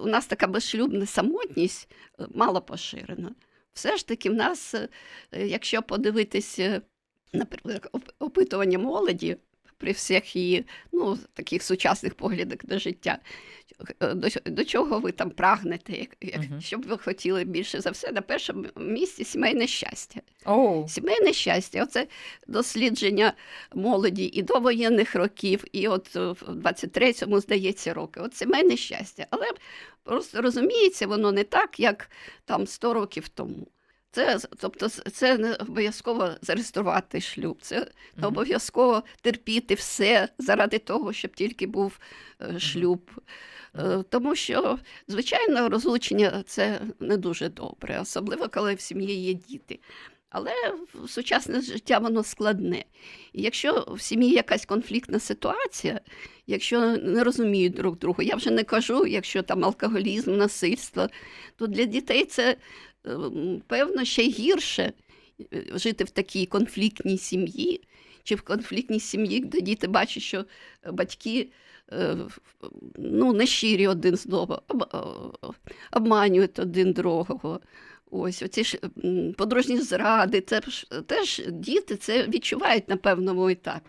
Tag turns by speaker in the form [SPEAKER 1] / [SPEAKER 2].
[SPEAKER 1] у нас така безшлюбна самотність е, мало поширена. Все ж таки, в нас, е, е, якщо подивитися наприклад, опитування молоді при всіх її ну, таких сучасних поглядах на життя, е, до, до чого ви там прагнете, як, як,
[SPEAKER 2] Мгм.
[SPEAKER 1] що б ви хотіли більше за все, на першому місці сімейне щастя.
[SPEAKER 2] О,
[SPEAKER 1] Сімейне щастя, оце дослідження молоді і до воєнних років, і от в 23-му, здається, роки. От сімейне щастя. Але просто розуміється, воно не так, як там 100 років тому. Це, тобто, це не обов'язково зареєструвати шлюб, це не обов'язково терпіти все заради того, щоб тільки був е, шлюб. Е, Тому що, звичайно, розлучення це не дуже добре, особливо коли в сім'ї є діти. Але сучасне життя воно складне. І якщо в сім'ї якась конфліктна ситуація, якщо не розуміють друг друга, я вже не кажу, якщо там алкоголізм, насильство, то для дітей це певно ще гірше е, жити в такій конфліктній сім'ї, чи в конфліктній сім'ї, де діти бачать, що батьки е, ну, щирі один з одного, обманюють один другого. Ось оці ж подружні зради, це теж діти це відчувають на певному етапі.